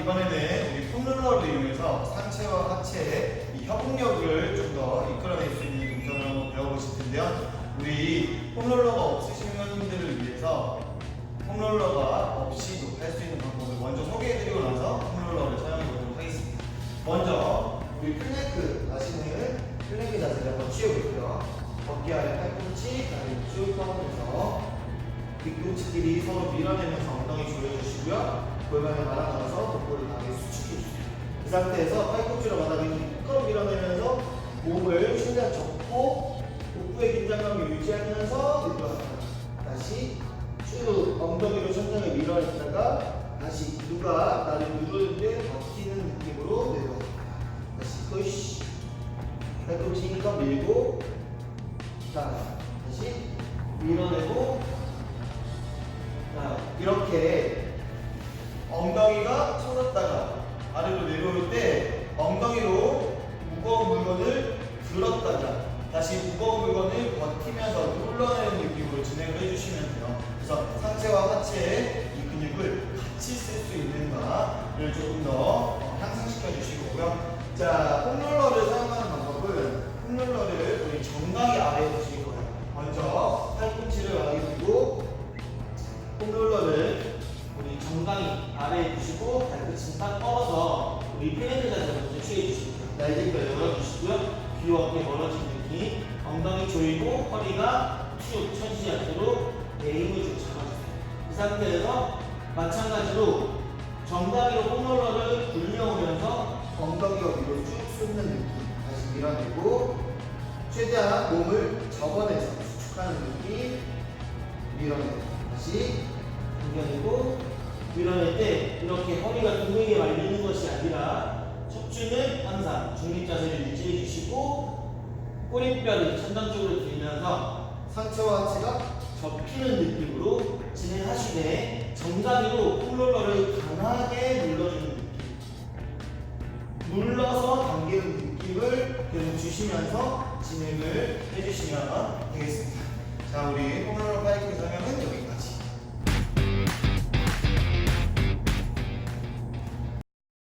이번에는 우리 폼롤러를 이용해서 상체와 하체의 이 협응력을 좀 더 이끌어낼 수 있는 동작을 한번 배워보실 텐데요. 우리 폼롤러가 없으신 회원님들을 위해서 폼롤러가 없이도 할 수 있는 방법을 먼저 소개해드리고 나서 폼롤러를 사용해보도록 하겠습니다. 먼저 우리 플랭크 아시는 플랭크 자세를 한번 취해볼게요. 어깨 아래 팔꿈치 다리를 쭉 뻗으면서 뒤꿈치끼리 서로 밀어내면서 엉덩이 조여주시고요. 골반을 말아가면서 복부를 강하게 수축해주세요. 이 상태에서 팔꿈치로 바닥을 꾹 밀어내면서 몸을 최대한 접고 복부의 긴장감을 유지하면서 내려와요. 다시 쭉 엉덩이로 천장을 밀어냈다가 다시 누가 나를 누르는데 버티는 느낌으로 내려와. 다시 푸시. 팔꿈치 힘껏 밀고 자 다시 밀어내고 자 이렇게 다시 무거운 물건을 버티면서 눌러내는 느낌으로 진행을 해주시면 돼요. 그래서 상체와 하체의 이 근육을 같이 쓸 수 있는가를 조금 더 어, 향상시켜 주시고요. 자, 폼롤러를 사용하는 방법은 폼롤러를 우리 정강이 아래에 두실 거예요. 먼저 팔꿈치를 아래에 두고 폼롤러를 우리 정강이 아래에 두시고 발끝은 딱 뻗어서 우리 플랭크 자세를 먼저 취해 주시고요. 날개뼈 열어주시고요. 귀 어깨 멀어진 느낌. 엉덩이 조이고 허리가 쭉 처지지 않도록 내 힘을 좀 잡아주세요. 이 상태에서 마찬가지로 정강이로 폼롤러를 굴려오면서 엉덩이가 위로 쭉 솟는 느낌. 다시 밀어내고 최대한 몸을 접어내서 수축하는 느낌. 밀어내고 다시 당겨내고 밀어낼 때 이렇게 허리가 둥글게 말리는 것이 아니라 척추는 항상 중립 자세를 꼬리뼈를 천장 쪽으로 들면서 상체와 하체가 접히는 느낌으로 진행하시되 정강이로 폼롤러를 강하게 눌러주는 느낌 눌러서 당기는 느낌을 계속 주시면서 진행을 해주시면 되겠습니다. 자, 우리 폼롤러 파이팅 설명은 여기까지.